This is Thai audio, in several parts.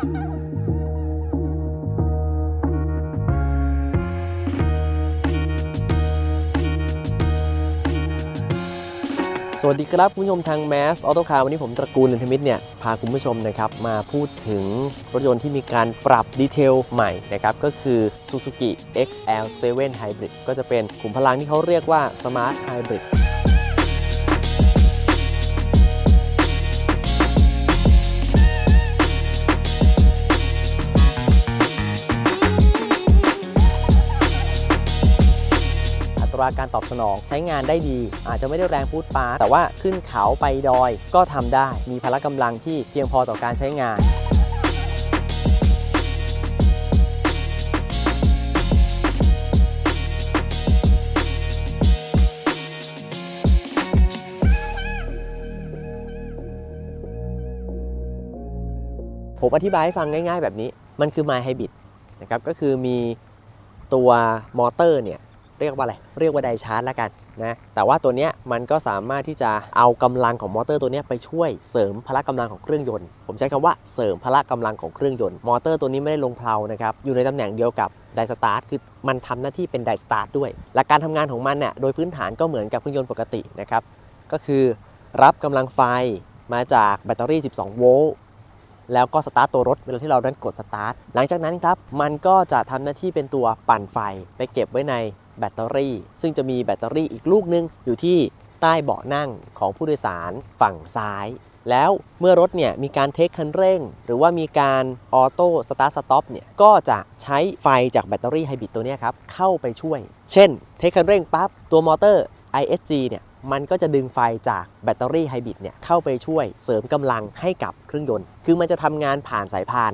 สวัสดีครับคุณผู้ชมทาง Mass Auto Car วันนี้ผมตระกูลอินทมิตรเนี่ยพาคุณผู้ชมนะครับมาพูดถึงรถยนต์ที่มีการปรับดีเทลใหม่นะครับก็คือ Suzuki XL7 Hybrid ก็จะเป็นขุมพลังที่เขาเรียกว่า Smart Hybrid ราการตอบสนองใช้งานได้ดี อาจจะไม่ได้แรงพูดปาแต่ว่าขึ้นเขาไปดอยก็ทำได้ มีพละกำลังที่เพียงพอต่อการใช้งานผมอธิบายให้ฟังง่ายๆแบบนี้ มันคือ My Hybrid นะครับ ก็คือมีตัวมอเตอร์เนี่ย เรียกว่าอะไรเรียกว่าไดชาร์จแล้วกันนะแต่ว่าตัวนี้มันก็สามารถที่จะเอากำลังของมอเตอร์ตัวนี้ไปช่วยเสริมพละกำลังของเครื่องยนต์ ผมใช้คำว่าเสริมพละกำลังของเครื่องยนต์มอเตอร์ตัวนี้ไม่ได้ลงเพลานะครับอยู่ในตำแหน่งเดียวกับไดสตาร์ทคือมันทำหน้าที่เป็นไดสตาร์ทด้วยหลัการทำงานของมันเนี่ยโดยพื้นฐานก็เหมือนกับเครื่องยนต์ปกตินะครับก็คือรับกำลังไฟมาจากแบตเตอรี่ 12 โวลต์แล้วก็สตาร์ตตัวรถเวลาที่เราดันกดสตาร์ทหลังจากนั้นครับ มันก็จะทำหน้าที่เป็นตัวปั่นไฟไปเก็บไว้ใน แบตเตอรี่ ซึ่งจะมีแบตเตอรี่อีกลูกนึง อยู่ที่ใต้เบาะนั่งของผู้โดยสารฝั่งซ้าย แล้วเมื่อรถเนี่ยมีการเทคคันเร่ง หรือว่ามีการออโต้สตาร์ทสต็อปเนี่ยก็จะใช้ไฟจากแบตเตอรี่ไฮบริดตัวนี้ครับเข้าไปช่วย เช่นเทคคันเร่งปั๊บตัวมอเตอร์ ISG เนี่ยมันก็จะดึงไฟจากแบตเตอรี่ไฮบริดเนี่ยเข้าไปช่วยเสริมกำลังให้กับเครื่องยนต์ คือมันจะทำงานผ่านสายพาน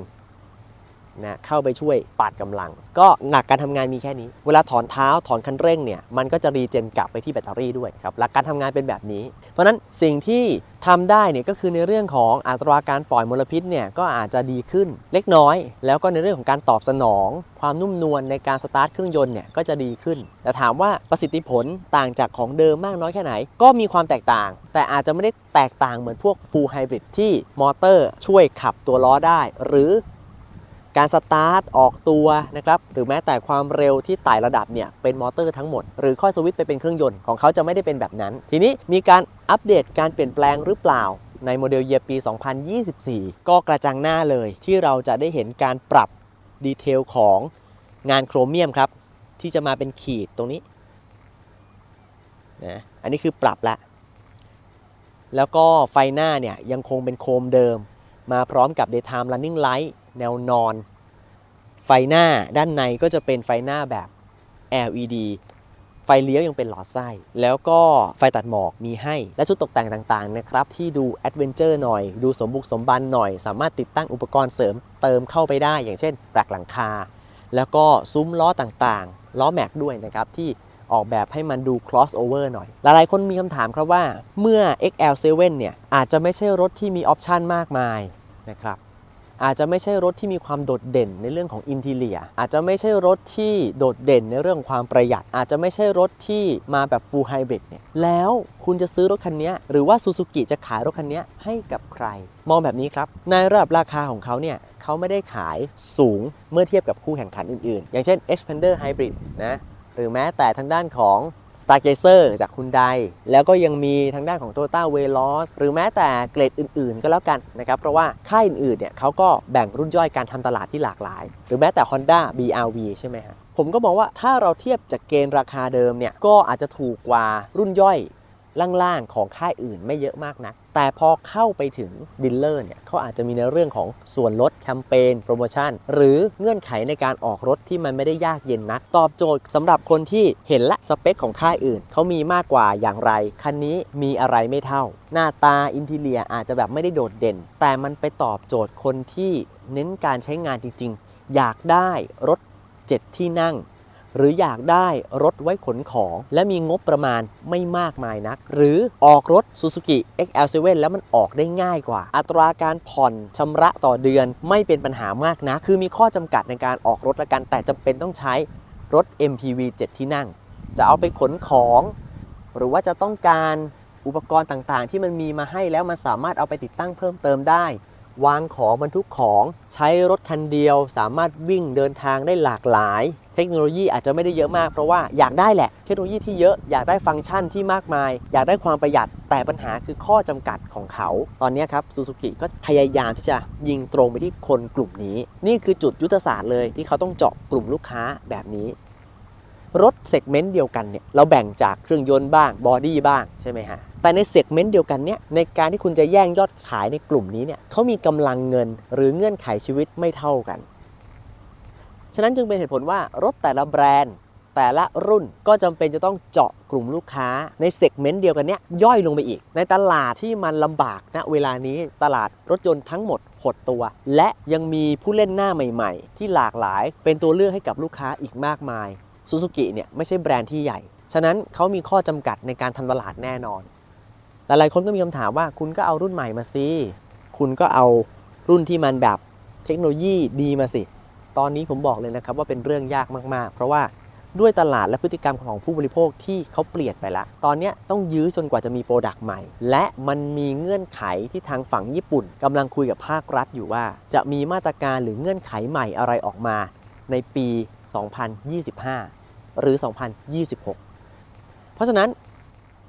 นะเข้าไปช่วยปาดกำลัง ก็หนักการทำงานมีแค่นี้ เวลาถอนเท้าถอนคันเร่งเนี่ยมันก็จะรีเจนกลับไปที่แบตเตอรี่ด้วยครับหลักการทำงานเป็นแบบนี้ เพราะฉะนั้นสิ่งที่ทำได้เนี่ยก็คือในเรื่องของอัตราการปล่อยมลพิษเนี่ยก็อาจจะดีขึ้นเล็กน้อย แล้วก็ในเรื่องของการตอบสนอง ความนุ่มนวลในการสตาร์ทเครื่องยนต์เนี่ยก็จะดีขึ้น แต่ถามว่าประสิทธิผลต่างจากของเดิมมากน้อยแค่ไหน ก็มีความแตกต่าง แต่อาจจะไม่ได้แตกต่างเหมือนพวก Full Hybrid ที่มอเตอร์ช่วยขับตัวล้อได้ หรือ การสตาร์ทออกตัวนะครับหรือแม้แต่ความเร็วที่ไต่ระดับเนี่ยเป็นมอเตอร์ทั้งหมด หรือค่อยสวิตช์ไปเป็นเครื่องยนต์ของเขาจะไม่ได้เป็นแบบนั้น ทีนี้มีการอัปเดตการเปลี่ยนแปลงหรือเปล่าในโมเดลเยียปี 2024 ก็กระจังหน้าเลยที่เราจะได้เห็นการปรับดีเทลของงานโครเมียมครับ ที่จะมาเป็นขีดตรงนี้นะอันนี้คือปรับละแล้วก็ไฟหน้าเนี่ยยังคงเป็นโคมเดิม มาพร้อมกับ daytime running light แนวนอน ไฟหน้าด้านในก็จะเป็นไฟหน้าแบบ LED ไฟเลี้ยวยังเป็นหลอดไส้ แล้วก็ไฟตัดหมอกมีให้ และชุดตกแต่งต่างๆนะครับ ที่ดูแอดเวนเจอร์หน่อย ดูสมบุกสมบันหน่อย สามารถติดตั้งอุปกรณ์เสริมเติมเข้าไปได้ อย่างเช่นแปลกหลังคา แล้วก็ซุ้มล้อต่างๆ ล้อแม็กด้วยนะครับ ที่ออกแบบให้มันดู crossover หน่อย หลายๆ คนมีคำถามครับว่าเมื่อ XL7 เนี่ยอาจจะไม่ใช่รถที่มีออปชันมากมายนะครับ อาจจะไม่ใช่รถที่มีความโดดเด่นในเรื่องของอินทีเลีย อาจจะไม่ใช่รถที่โดดเด่นในเรื่องความประหยัด อาจจะไม่ใช่รถที่มาแบบ full hybrid เนี่ยแล้วคุณจะซื้อรถคันนี้หรือว่าซูซูกิจะขายรถคันนี้ให้กับใคร มองแบบนี้ครับ ในระดับราคาของเขาเนี่ยเขาไม่ได้ขายสูงเมื่อเทียบกับคู่แข่งขันอื่นๆ อย่างเช่น Xpander Hybrid นะหรือแม้แต่ทางด้านของ Stargazer จากคุณไดแล้วก็ยังมีทางด้านของ Toyota v e l o s หรือแม้แต่เกรดอื่นๆ ก็แล้วกันนะครับเพราะว่าค่ายอื่นๆเนี่ยเขาก็แบ่งรุ่นย่อยการทำตลาดที่หลากหลาย หรือแม้แต่ Honda BRV ใช่ไหมฮะผมก็มองว่าถ้าเราเทียบจากเกณฑ์ราคาเดิมเนี่ยก็อาจจะถูกกว่ารุ่นย่อย ล่างๆของค่ายอื่นไม่เยอะมากนัก แต่พอเข้าไปถึงดิลเลอร์เนี่ยเขาอาจจะมีในเรื่องของส่วนลดแคมเปญโปรโมชั่น หรือเงื่อนไขในการออกรถที่มันไม่ได้ยากเย็นนัก ตอบโจทย์สำหรับคนที่เห็นละสเปคของค่ายอื่นเขามีมากกว่าอย่างไร คันนี้มีอะไรไม่เท่า หน้าตาอินทีเลียอาจจะแบบไม่ได้โดดเด่น แต่มันไปตอบโจทย์คนที่เน้นการใช้งานจริง ๆ อยากได้รถ 7 ที่นั่ง หรืออยากได้รถไว้ขนของ และมีงบประมาณไม่มากมายนัก หรือออกรถ Suzuki XL7 แล้วมันออกได้ง่ายกว่า อัตราการผ่อนชำระต่อเดือนไม่เป็นปัญหามากนะคือมีข้อจำกัดในการออกรถละกัน แต่จำเป็นต้องใช้รถ MPV 7 ที่นั่ง จะเอาไปขนของ หรือว่าจะต้องการอุปกรณ์ต่างๆ ที่มันมีมาให้แล้วมันสามารถเอาไปติดตั้งเพิ่มเติมได้ วางของบรรทุกของใช้รถคันเดียว สามารถวิ่งเดินทางได้หลากหลาย เทคโนโลยีอาจจะไม่ได้เยอะมากเพราะว่าอยากได้แหละเทคโนโลยีที่เยอะอยากได้ฟังก์ชันที่มากมาย อยากได้ความประหยัดแต่ปัญหาคือข้อจำกัดของเขา ตอนนี้ครับซูซูกิก็พยายามที่จะยิงตรงไปที่คนกลุ่มนี้ นี่คือจุดยุทธศาสตร์เลยที่เขาต้องเจาะกลุ่มลูกค้าแบบนี้รถเซกเมนต์เดียวกันเนี่ยเราแบ่งจากเครื่องยนต์บ้างบอดี้บ้างใช่ไหมฮะแต่ในเซกเมนต์เดียวกันเนี่ยในการที่คุณจะแย่งยอดขายในกลุ่มนี้เนี่ยเขามีกำลังเงินหรือเงื่อนไขชีวิตไม่เท่ากัน ฉะนั้นจึงเป็นเหตุผลว่ารถแต่ละแบรนด์ แต่ละรุ่นก็จำเป็นจะต้องเจาะกลุ่มลูกค้าในเซกเมนต์เดียวกันเนี้ยย่อยลงไปอีก ในตลาดที่มันลำบากณเวลานี้ตลาดรถยนต์ทั้งหมดหดตัว และยังมีผู้เล่นหน้าใหม่ ๆ ที่หลากหลายเป็นตัวเลือกให้กับลูกค้าอีกมากมายซูซูกิเนี่ยไม่ใช่แบรนด์ที่ใหญ่ ฉะนั้นเขามีข้อจำกัดในการทำตลาดแน่นอน หลายๆคนก็มีคำถามว่าคุณก็เอารุ่นใหม่มาสิ คุณก็เอารุ่นที่มันแบบเทคโนโลยีดีมาสิ ตอนนี้ผมบอกเลยนะครับว่าเป็นเรื่องยากมากๆ เพราะว่าด้วยตลาดและพฤติกรรมของผู้บริโภคที่เขาเปลี่ยนไปละ ตอนนี้ต้องยื้อจนกว่าจะมีโปรดักต์ใหม่ และมันมีเงื่อนไขที่ทางฝั่งญี่ปุ่นกำลังคุยกับภาครัฐอยู่ว่า จะมีมาตรการหรือเงื่อนไขใหม่อะไรออกมา ในปี 2025 หรือ 2026 เพราะฉะนั้น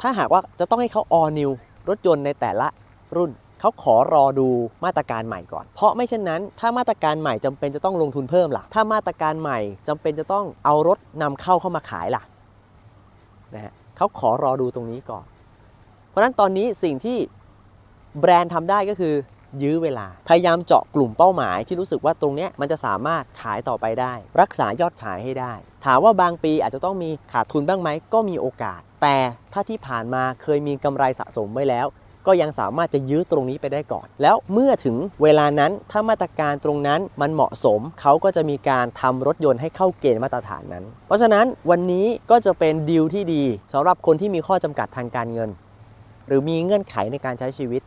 ถ้าหากว่าจะต้องให้เขา all new รถยนต์ในแต่ละรุ่น เขาขอรอดูมาตรการใหม่ก่อน เพราะไม่เช่นนั้น ถ้ามาตรการใหม่จำเป็นจะต้องลงทุนเพิ่มล่ะ ถ้ามาตรการใหม่จำเป็นจะต้องเอารถนำเข้าเข้ามาขายล่ะนะฮะเขาขอรอดูตรงนี้ก่อน เพราะฉะนั้นตอนนี้สิ่งที่แบรนด์ทำได้ก็คือ ยื้อเวลา พยายามเจาะกลุ่มเป้าหมายที่รู้สึกว่าตรงนี้มันจะสามารถขายต่อไปได้ รักษายอดขายให้ได้ ถามว่าบางปีอาจจะต้องมีขาดทุนบ้างไหมก็มีโอกาส แต่ถ้าที่ผ่านมาเคยมีกำไรสะสมไว้แล้ว ก็ยังสามารถจะยื้อตรงนี้ไปได้ก่อน แล้วเมื่อถึงเวลานั้นถ้ามาตรการตรงนั้นมันเหมาะสมเขาก็จะมีการทำรถยนต์ให้เข้าเกณฑ์มาตรฐานนั้น เพราะฉะนั้นวันนี้ก็จะเป็นดีลที่ดีสำหรับคนที่มีข้อจำกัดทางการเงิน หรือมีเงื่อนไขในการใช้ชีวิต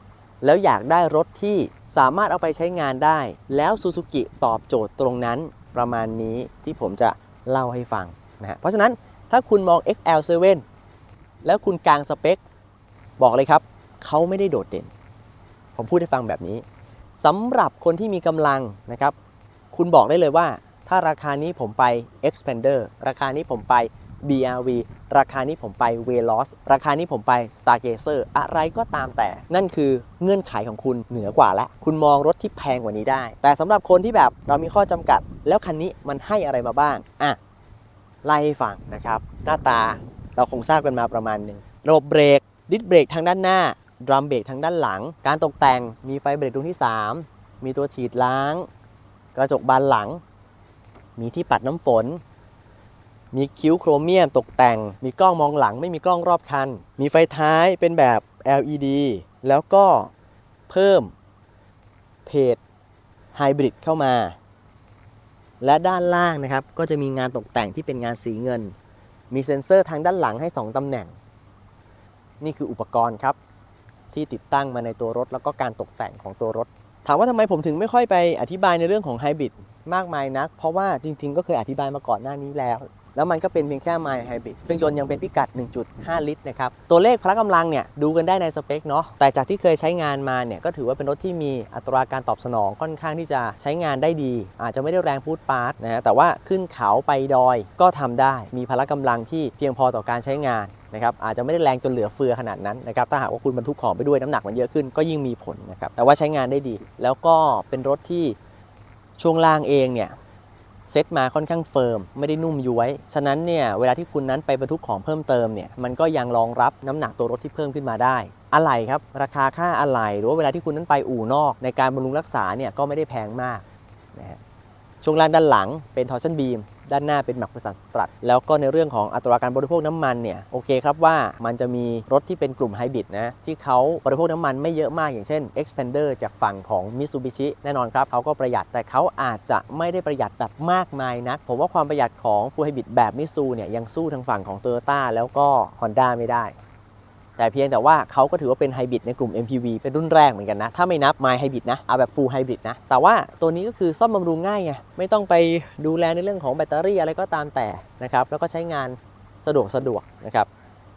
แล้วอยากได้รถที่สามารถเอาไปใช้งานได้ แล้วซูซูกิตอบโจทย์ตรงนั้นประมาณนี้ที่ผมจะเล่าให้ฟังนะฮะเพราะฉะนั้นถ้าคุณมอง XL7 แล้วคุณกางสเปค บอกเลยครับ เขาไม่ได้โดดเด่น ผมพูดให้ฟังแบบนี้สำหรับคนที่มีกำลังนะครับ คุณบอกได้เลยว่า ถ้าราคานี้ผมไป Expander ราคานี้ผมไป BRV ราคานี้ผมไป Veloz ราคานี้ผมไป Stargazer อะไรก็ตามแต่ นั่นคือเงื่อนไขของคุณเหนือกว่าและคุณมองรถที่แพงกว่านี้ได้ แต่สำหรับคนที่แบบเรามีข้อจำกัด แล้วคันนี้มันให้อะไรมาบ้าง อะ ไล่ให้ฟังนะครับ หน้าตาเราคงทราบกันมาประมาณหนึ่งระบบเบรกดิสเบรกทางด้านหน้า ดรัมเบรกทางด้านหลัง การตกแต่งมีไฟเบรกดวงที่ 3 มีตัวฉีดล้าง กระจกบานหลัง มีที่ปัดน้ำฝน มีคิ้วโครเมียมตกแต่ง มีกล้องมองหลังไม่มีกล้องรอบคัน มีไฟท้ายเป็นแบบ LED แล้วก็เพิ่มเพจไฮบริดเข้ามา และด้านล่างนะครับ ก็จะมีงานตกแต่งที่เป็นงานสีเงิน มีเซ็นเซอร์ทางด้านหลังให้ 2ตำแหน่ง นี่คืออุปกรณ์ครับ ที่ติดตั้งมาในตัวรถ แล้วก็การตกแต่งของตัวรถ ถามว่าทำไมผมถึงไม่ค่อยไปอธิบายในเรื่องของไฮบริดมากมายนัก เพราะว่าจริง ๆ ก็เคยอธิบายมาก่อนหน้านี้แล้ว แล้วมันก็เป็นเพียงแค่ไมล์ไฮบริดเครื่องยนต์ยังเป็นพิกัด 1.5 ลิตรนะครับ ตัวเลขพละกำลังเนี่ยดูกันได้ในสเปคเนาะแต่จากที่เคยใช้งานมาเนี่ยก็ถือว่าเป็นรถที่มีอัตราการตอบสนองค่อนข้างที่จะใช้งานได้ดี อาจจะไม่ได้แรงพูดปาร์ตนะฮะแต่ว่าขึ้นเขาไปดอยก็ทำได้ มีพละกำลังที่เพียงพอต่อการใช้งาน นะครับอาจจะไม่ได้แรงจนเหลือเฟือขนาดนั้นนะครับถ้าหากว่าคุณบรรทุกของไปด้วยน้ำหนักมันเยอะขึ้นก็ยิ่งมีผลนะครับแต่ว่าใช้งานได้ดี แล้วก็เป็นรถที่ช่วงล่างเองเนี่ยเซ็ตมาค่อนข้างเฟิร์มไม่ได้นุ่มย้วย ฉะนั้นเนี่ยเวลาที่คุณนั้นไปบรรทุกของเพิ่มเติมเนี่ยมันก็ยังรองรับน้ำหนักตัวรถที่เพิ่มขึ้นมาได้ อะไหล่ครับราคาค่าอะไหล่หรือว่าเวลาที่คุณนั้นไปอู่นอก ในการบำรุงรักษาเนี่ยก็ไม่ได้แพงมากนะฮะ ช่วงล่างด้านหลังเป็นทอร์ชันบีมด้านหน้าเป็นหมักประสานตรัสแล้วก็ในเรื่องของอัตราการบริโภคน้ำมันเนี่ยโอเคครับว่ามันจะมีรถที่เป็นกลุ่มไฮบริดนะที่เขาบริโภคน้ำมันไม่เยอะมากอย่างเช่น Expander จากฝั่งของ Mitsubishi แน่นอนครับเขาก็ประหยัดแต่เขาอาจจะไม่ได้ประหยัดแบบมากมายนัก ผมว่าความประหยัดของ Full Hybrid แบบมิซูเนี่ยยังสู้ทางฝั่งของ Toyota แล้วก็ Honda ไม่ได้ แต่เพียงแต่ว่าเขาก็ถือว่าเป็นไฮบริดในกลุ่ม MPV เป็นรุ่นแรกเหมือนกันนะ ถ้าไม่นับ My Hybrid นะ เอาแบบ Full Hybrid นะ แต่ว่าตัวนี้ก็คือซ่อมบำรุงง่ายไง ไม่ต้องไปดูแลในเรื่องของแบตเตอรี่อะไรก็ตามแต่นะครับ แล้วก็ใช้งานสะดวกสะดวกนะครับ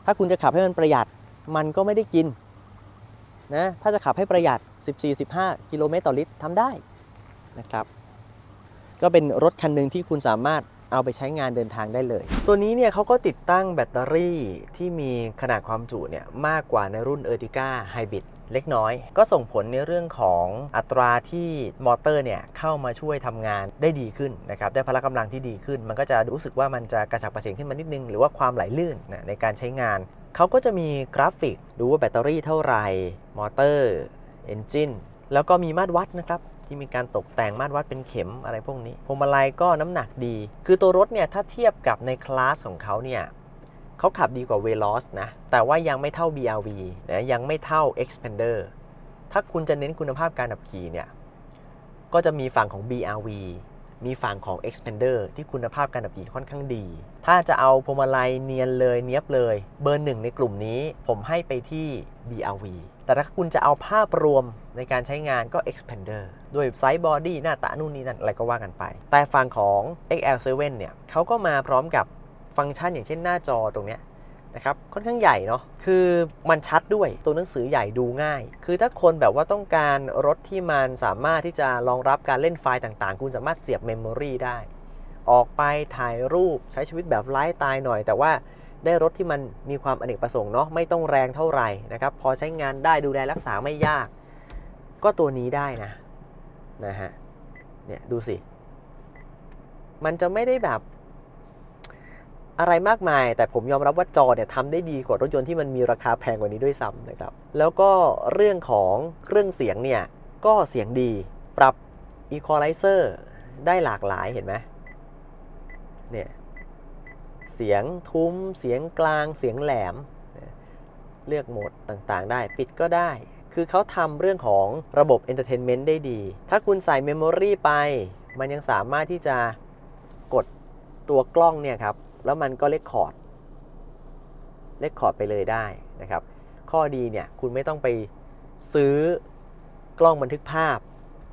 ถ้าคุณจะขับให้มันประหยัด มันก็ไม่ได้กินนะ ถ้าจะขับให้ประหยัด 14-15 กิโลเมตรต่อลิตรทำได้นะครับ ก็เป็นรถคันหนึ่งที่คุณสามารถ เอาไปใช้งานเดินทางได้เลย ตัวนี้เนี่ยเขาก็ติดตั้งแบตเตอรี่ที่มีขนาดความจุเนี่ยมากกว่าในรุ่น Ertiga Hybrid เล็กน้อย ก็ส่งผลในเรื่องของอัตราที่มอเตอร์เนี่ยเข้ามาช่วยทำงานได้ดีขึ้นนะครับได้พละกำลังที่ดีขึ้น มันก็จะรู้สึกว่ามันจะกระฉับกระเฉงขึ้นมานิดนึง หรือว่าความไหลลื่นนะในการใช้งาน เขาก็จะมีกราฟิกดูว่าแบตเตอรี่เท่าไหร่มอเตอร์เอนจินแล้วก็มีมาตรวัดนะครับ ที่มีการตกแต่งมาตรวัดเป็นเข็มอะไรพวกนี้พวงมาลัยก็น้ำหนักดี คือตัวรถเนี่ยถ้าเทียบกับในคลาสของเขาเนี่ยเขาขับดีกว่า Veloz นะ แต่ว่ายังไม่เท่า BRV นะยังไม่เท่า Expander ถ้าคุณจะเน้นคุณภาพการขับขี่เนี่ยก็จะมีฝั่งของ BRV มีฝั่งของ Expander ที่คุณภาพการขับขี่ค่อนข้างดี ถ้าจะเอาพวงมาลัยเนียนเลยเนียบเลย เบอร์หนึ่งในกลุ่มนี้ผมให้ไปที่ BRV แต่ถ้าคุณจะเอาภาพรวมในการใช้งานก็ Expander ด้วยไซส์บอดี้หน้าตานู่นนี่นั่นอะไรก็ว่ากันไป แต่ฝั่งของ XL7 เนี่ยเขาก็มาพร้อมกับฟังก์ชันอย่างเช่นหน้าจอตรงเนี้ย นะครับค่อนข้างใหญ่เนาะคือมันชัดด้วยตัวหนังสือใหญ่ดูง่าย คือถ้าคนแบบว่าต้องการรถที่มันสามารถที่จะรองรับการเล่นไฟล์ต่างๆ คุณสามารถเสียบเมมโมรีได้ ออกไปถ่ายรูปใช้ชีวิตแบบไร้ตายหน่อย แต่ว่าได้รถที่มันมีความอเนกประสงค์เนาะไม่ต้องแรงเท่าไหร่นะครับพอใช้งานได้ดูแลรักษาไม่ยาก ก็ตัวนี้ได้นะนะฮะเนี่ยดูสิมันจะไม่ได้แบบ อะไรมากมาย แต่ผมยอมรับว่าจอเนี่ยทำได้ดีกว่ารถยนต์ที่มันมีราคาแพงกว่านี้ด้วยซ้ำนะครับ แล้วก็เรื่องของเครื่องเสียงเนี่ย ก็เสียงดี ปรับ Equalizer ได้หลากหลายเห็นไหมเนี่ย เสียงทุ้ม เสียงกลาง เสียงแหลม เลือกโหมดต่างๆได้ ปิดก็ได้ คือเขาทำเรื่องของระบบ Entertainment ได้ดี ถ้าคุณใส่ Memory ไป มันยังสามารถที่จะกดตัวกล้องเนี่ยครับ แล้วมันก็เลคคอร์ดเลคคอร์ดไปเลยได้นะครับ ข้อดีเนี่ยคุณไม่ต้องไปซื้อกล้องบันทึกภาพ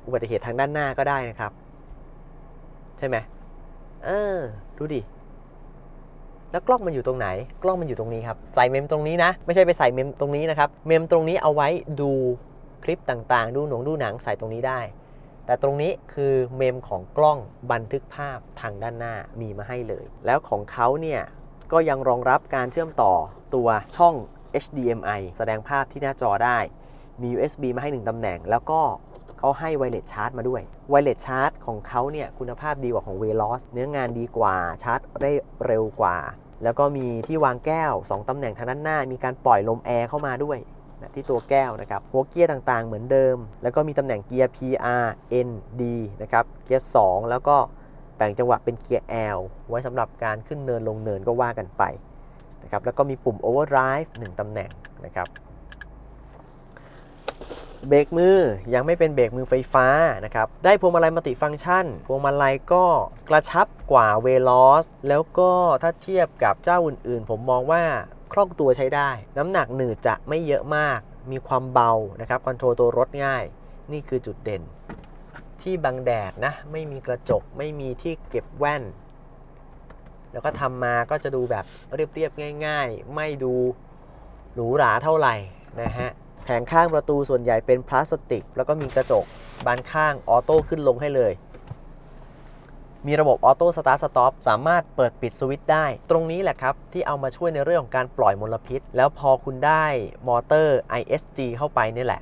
อุบัติเหตุทางด้านหน้าก็ได้นะครับ ใช่ไหมเออดูดิแล้วกล้องมันอยู่ตรงไหน กล้องมันอยู่ตรงนี้ครับ ใส่เมมตรงนี้นะ ไม่ใช่ไปใส่เมมตรงนี้นะครับ เมมตรงนี้เอาไว้ดูคลิปต่างๆ ดูหนังดูหนังใส่ตรงนี้ได้ แต่ตรงนี้คือเมมของกล้องบันทึกภาพทางด้านหน้ามีมาให้เลย แล้วของเขาเนี่ยก็ยังรองรับการเชื่อมต่อตัวช่อง HDMI แสดงภาพที่หน้าจอได้ มี USB มาให้ 1ตำแหน่ง แล้วก็เขาให้ไวเลสชาร์จมาด้วย ไวเลสชาร์จของเขาเนี่ยคุณภาพดีกว่าของ Veloz เนื้องานดีกว่าชาร์จได้เร็วกว่า แล้วก็มีที่วางแก้ว 2ตำแหน่งทางด้านหน้า มีการปล่อยลมแอร์เข้ามาด้วย นะที่ตัวแก้วนะครับหัวเกียร์ต่างๆ เหมือนเดิม แล้วก็มีตำแหน่งเกียร์ PR N D นะครับเกียร์ 2 แล้วก็แบ่งจังหวะเป็นเกียร์ L ไว้สำหรับการขึ้นเนินลงเนินก็ว่ากันไปนะครับแล้วก็มีปุ่ม Overdrive 1ตำแหน่งนะครับเบรกมือยังไม่เป็นเบรกมือไฟฟ้านะครับ ได้พวงมาลัยมัลติฟังก์ชัน พวงมาลัยก็กระชับกว่า Veloz แล้วก็ถ้าเทียบกับเจ้าอื่นๆ ผมมองว่า คล่องตัวใช้ได้ น้ำหนักหนืดจะไม่เยอะมาก มีความเบานะครับคอนโทรลตัวรถง่าย นี่คือจุดเด่น ที่บังแดดนะ ไม่มีกระจก ไม่มีที่เก็บแว่น แล้วก็ทำมาก็จะดูแบบเรียบๆง่าย ๆ ไม่ดูหรูหราเท่าไหร่นะฮะแผงข้างประตูส่วนใหญ่เป็นพลาสติก แล้วก็มีกระจกบานข้างออโต้ขึ้นลงให้เลย มีระบบออโต้สตาร์ทสต็อปสามารถเปิดปิดสวิตช์ได้ ตรงนี้แหละครับ ที่เอามาช่วยในเรื่องของการปล่อยมลพิษ แล้วพอคุณได้มอเตอร์ ISG เข้าไปนี่แหละ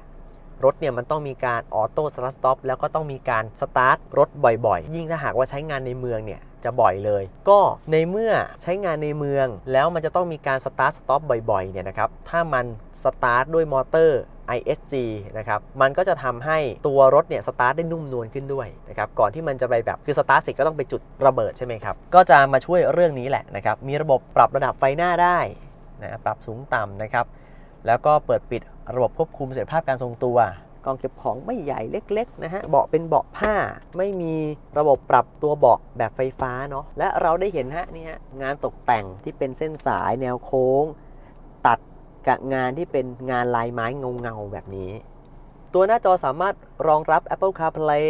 รถเนี่ยมันต้องมีการออโต้สตาร์ทสต็อปแล้วก็ต้องมีการสตาร์ทรถบ่อยๆ ยิ่งถ้าหากว่าใช้งานในเมืองเนี่ยจะบ่อยเลย ก็ในเมื่อใช้งานในเมือง แล้วมันจะต้องมีการสตาร์ทสต็อปบ่อยๆเนี่ยนะครับถ้ามันสตาร์ทด้วยมอเตอร์ ISG นะครับมันก็จะทำให้ตัวรถเนี่ยสตาร์ทได้นุ่มนวลขึ้นด้วยนะครับก่อนที่มันจะไปแบบคือสตาร์ทเสร็จก็ต้องไปจุดระเบิดใช่ไหมครับก็จะมาช่วยเรื่องนี้แหละนะครับมีระบบปรับระดับไฟหน้าได้นะปรับสูงต่ำนะครับแล้วก็เปิดปิดระบบควบคุมเสถียรภาพการทรงตัวกล่องเก็บของไม่ใหญ่เล็กๆนะฮะเบาะเป็นเบาะผ้า ไม่มีระบบปรับตัวเบาะแบบไฟฟ้าเนาะและเราได้เห็นฮะนี่ฮะงานตกแต่งที่เป็นเส้นสายแนวโค้ง ตัด กับงานที่เป็นงานลายไม้เงาๆแบบนี้ ตัวหน้าจอสามารถรองรับ Apple CarPlay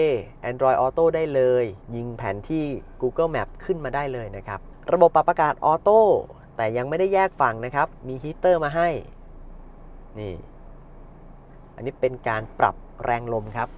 Android Auto ได้เลย ยิงแผนที่ Google Map ขึ้นมาได้เลยนะครับ ระบบปรับอากาศออโต้แต่ยังไม่ได้แยกฝั่งนะครับ มีฮีตเตอร์มาให้ นี่ อันนี้เป็นการปรับแรงลมครับ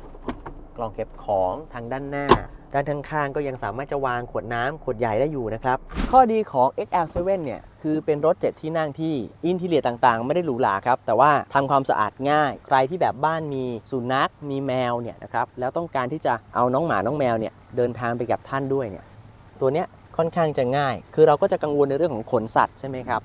กล่องเก็บของทางด้านหน้า ด้านข้างๆก็ยังสามารถจะวางขวดน้ำขวดใหญ่ได้อยู่นะครับ ข้อดีของ XL7 เนี่ยคือเป็นรถ 7 ที่นั่งที่อินทีเลียต่างๆ ไม่ได้หรูหราครับ แต่ว่าทำความสะอาดง่าย ใครที่แบบบ้านมีสุนัขมีแมวเนี่ยนะครับแล้วต้องการที่จะเอาน้องหมาน้องแมวเนี่ยเดินทางไปกับท่านด้วยเนี่ยตัวเนี้ยค่อนข้างจะง่าย คือเราก็จะกังวลในเรื่องของขนสัตว์ใช่ไหมครับ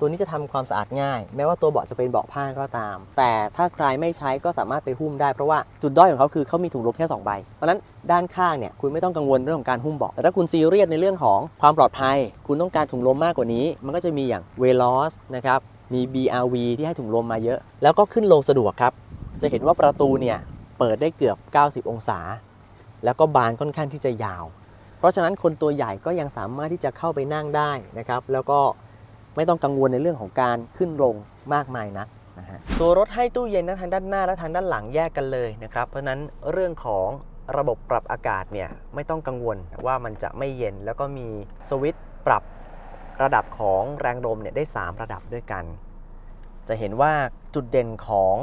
ตัวนี้จะทำความสะอาดง่าย แม้ว่าตัวเบาะจะเป็นเบาะผ้าก็ตาม แต่ถ้าใครไม่ใช้ก็สามารถไปหุ้มได้เพราะว่าจุดด้อยของเขาคือเขามีถุงลมแค่2ใบเพราะฉะนั้นด้านข้างเนี่ยคุณไม่ต้องกังวลเรื่องของการหุ้มเบาะแต่ถ้าคุณซีเรียสในเรื่องของความปลอดภัย คุณต้องการถุงลมมากกว่านี้ มันก็จะมีอย่าง v e l o s นะครับมี BRV ที่ให้ถุงลมมาเยอะ แล้วก็ขึ้นลงสะดวกครับ จะเห็นว่าประตูเนี่ยเปิดได้เกือบ 90 องศา แล้วก็บานค่อนข้างที่จะยาว เพราะฉะนั้นคนตัวใหญ่ก็ยังสามารถที่จะเข้าไปนั่งได้นะครับ แล้วก็ ไม่ต้องกังวลในเรื่องของการขึ้นลงมากมายนักนะฮะตัวรถให้ตู้เย็นทั้งทางด้านหน้าและทางด้านหลังแยกกันเลยนะครับ เพราะฉะนั้นเรื่องของระบบปรับอากาศเนี่ยไม่ต้องกังวลว่ามันจะไม่เย็นแล้วก็มีสวิตช์ปรับระดับของแรงลมเนี่ยได้ 3 ระดับด้วยกัน จะเห็นว่าจุดเด่นของ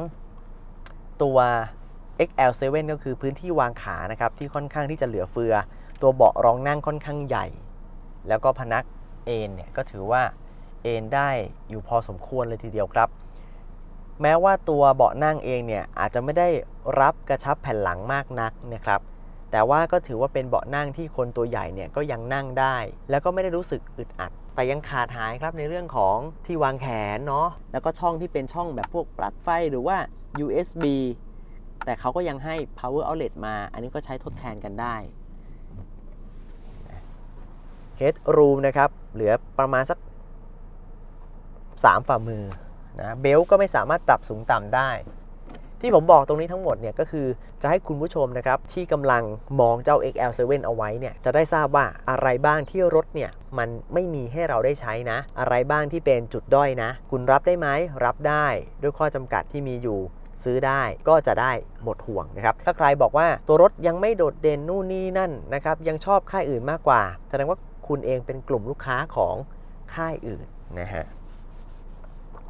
ตัว XL7 ก็คือพื้นที่วางขานะครับที่ค่อนข้างที่จะเหลือเฟือ ตัวเบาะรองนั่งค่อนข้างใหญ่ แล้วก็พนักเอนเนี่ยก็ถือว่า เอนได้อยู่พอสมควรเลยทีเดียวครับ แม้ว่าตัวเบาะนั่งเองเนี่ยอาจจะไม่ได้รับกระชับแผ่นหลังมากนักนะครับ แต่ว่าก็ถือว่าเป็นเบาะนั่งที่คนตัวใหญ่เนี่ยก็ยังนั่งได้ แล้วก็ไม่ได้รู้สึกอึดอัด แต่ยังขาดหายครับในเรื่องของที่วางแขนเนาะแล้วก็ช่องที่เป็นช่องแบบพวกปลั๊กไฟหรือว่า USB แต่เขาก็ยังให้ power outlet มา อันนี้ก็ใช้ทดแทนกันได้ headroom นะครับ เหลือประมาณสัก 3 ฝ่ามือนะเบลก็ไม่สามารถปรับสูงต่ำได้ ที่ผมบอกตรงนี้ทั้งหมดเนี่ยก็คือจะให้คุณผู้ชมนะครับที่กำลังมองเจ้า XL7 เอาไว้เนี่ยจะได้ทราบว่าอะไรบ้างที่รถเนี่ยมันไม่มีให้เราได้ใช้นะ อะไรบ้างที่เป็นจุดด้อยนะ คุณรับได้ไหมรับได้ด้วยข้อจำกัดที่มีอยู่ซื้อได้ก็จะได้หมดห่วงนะครับ ถ้าใครบอกว่าตัวรถยังไม่โดดเด่นนู่นนี่นั่นนะครับ ยังชอบค่ายอื่นมากกว่า แสดงว่าคุณเองเป็นกลุ่มลูกค้าของค่ายอื่นนะฮะ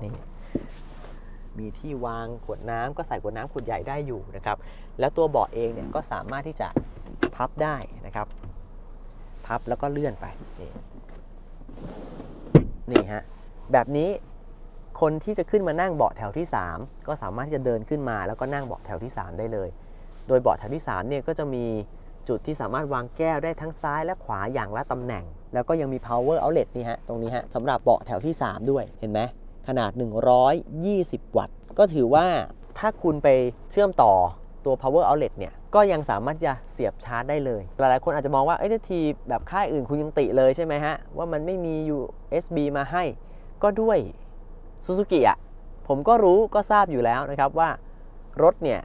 นี่มีที่วางขวดน้ำก็ใส่ขวดน้ำขวดใหญ่ได้อยู่นะครับ แล้วตัวเบาะเองเนี่ยก็สามารถที่จะพับได้นะครับ พับแล้วก็เลื่อนไป นี่นี่ฮะแบบนี้คนที่จะขึ้นมานั่งเบาะแถวที่ 3 ก็สามารถที่จะเดินขึ้นมาแล้วก็นั่งเบาะแถวที่ 3 ได้เลย โดยเบาะแถวที่3เนี่ยก็จะมีจุดที่สามารถวางแก้วได้ทั้งซ้ายและขวาอย่างละตำแหน่ง แล้วก็ยังมี power outlet นี่ฮะตรงนี้ฮะสำหรับเบาะแถวที่ 3 ด้วยเห็นไหม ขนาด 120 วัตต์ ก็ถือว่าถ้าคุณไปเชื่อมต่อตัว power outlet เนี่ย ก็ยังสามารถจะเสียบชาร์จได้เลย หลายๆ คนอาจจะมองว่า เอ้ยทีแบบค่ายอื่นคุณยังติเลยใช่ไหมฮะ ว่ามันไม่มี USB มาให้ ก็ด้วยซูซูกิอะ ผมก็รู้ก็ทราบอยู่แล้วนะครับว่ารถเนี่ย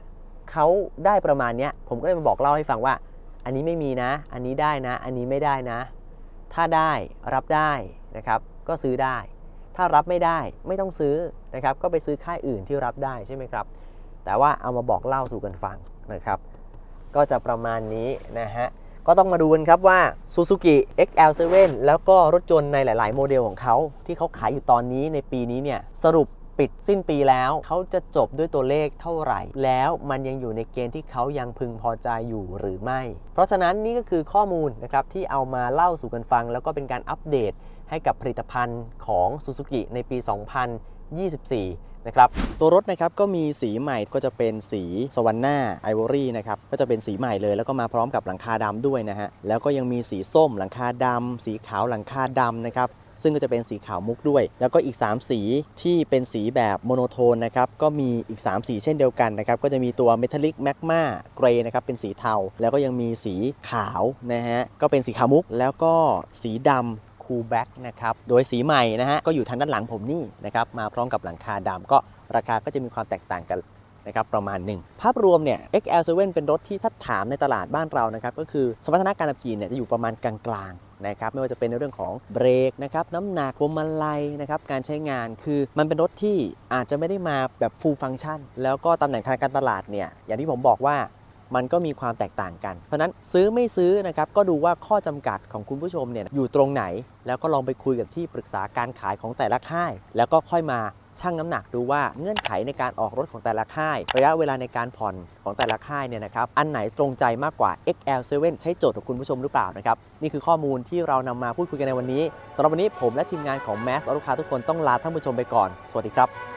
เขาได้ประมาณเนี้ยผมก็เลยมาบอกเล่าให้ฟังว่า อันนี้ไม่มีนะ อันนี้ได้นะ อันนี้ไม่ได้นะ ถ้าได้รับได้นะครับ ก็ซื้อได้ ถ้ารับไม่ได้ไม่ต้องซื้อนะครับก็ไปซื้อค่ายอื่นที่รับได้ใช่ไหมครับแต่ว่าเอามาบอกเล่าสู่กันฟังนะครับ ก็จะประมาณนี้นะฮะก็ต้องมาดูกันครับว่า Suzuki XL7 แล้วก็รถยนต์ในหลาย ๆ โมเดลของเขา ที่เขาขายอยู่ตอนนี้ในปีนี้เนี่ยสรุปปิดสิ้นปีแล้ว เขาจะจบด้วยตัวเลขเท่าไหร่ แล้วมันยังอยู่ในเกณฑ์ที่เขายังพึงพอใจอยู่หรือไม่ เพราะฉะนั้นนี่ก็คือข้อมูลนะครับที่เอามาเล่าสู่กันฟัง แล้วก็เป็นการอัปเดต ให้กับผลิตภัณฑ์ของ Suzuki ในปี 2024 นะครับ ตัวรถนะครับก็มีสีใหม่ก็จะเป็นสีสวรรค์หน้าไอวอรี่นะครับ ก็จะเป็นสีใหม่เลยแล้วก็มาพร้อมกับหลังคาดำด้วยนะฮะ แล้วก็ยังมีสีส้มหลังคาดำสีขาวหลังคาดำนะครับซึ่งก็จะเป็นสีขาวมุกด้วย แล้วก็อีก 3 สีที่เป็นสีแบบโมโนโทนนะครับ ก็มีอีก 3 สีเช่นเดียวกันนะครับ ก็จะมีตัว Metallic Magma Grey นะครับ เป็นสีเทา แล้วก็ยังมีสีขาวนะฮะ ก็เป็นสีขาวมุก แล้วก็สีดำ คูลแบ็กนะครับโดยสีใหม่นะฮะก็อยู่ทางด้านหลังผมนี่นะครับมาพร้อมกับหลังคาดำก็ราคาก็จะมีความแตกต่างกันนะครับประมาณหนึ่งภาพรวมเนี่ย XL7 เป็นรถที่ถ้าถามในตลาดบ้านเรานะครับก็คือสมรรถนะการขับขี่เนี่ยจะอยู่ประมาณกลางๆนะครับไม่ว่าจะเป็นในเรื่องของเบรกนะครับน้ำหนักพวงมาลัยนะครับการใช้งานคือมันเป็นรถที่อาจจะไม่ได้มาแบบ full function แล้วก็ตำแหน่งทางการตลาดเนี่ยอย่างที่ผมบอกว่า มันก็มีความแตกต่างกัน เพราะนั้นซื้อไม่ซื้อนะครับก็ดูว่าข้อจำกัดของคุณผู้ชมเนี่ยอยู่ตรงไหน แล้วก็ลองไปคุยกับที่ปรึกษาการขายของแต่ละค่าย แล้วก็ค่อยมาชั่งน้ำหนักดูว่าเงื่อนไขในการออกรถของแต่ละค่าย ระยะเวลาในการผ่อนของแต่ละค่ายเนี่ยนะครับอันไหนตรงใจมากกว่า XL7 ใช้โจทย์ของคุณผู้ชมหรือเปล่านะครับนี่คือข้อมูลที่เรานำมาพูดคุยกันในวันนี้สำหรับวันนี้ผมและทีมงานของ Mass Auto Car ทุกคนต้องลาท่านผู้ชมไปก่อน สวัสดีครับ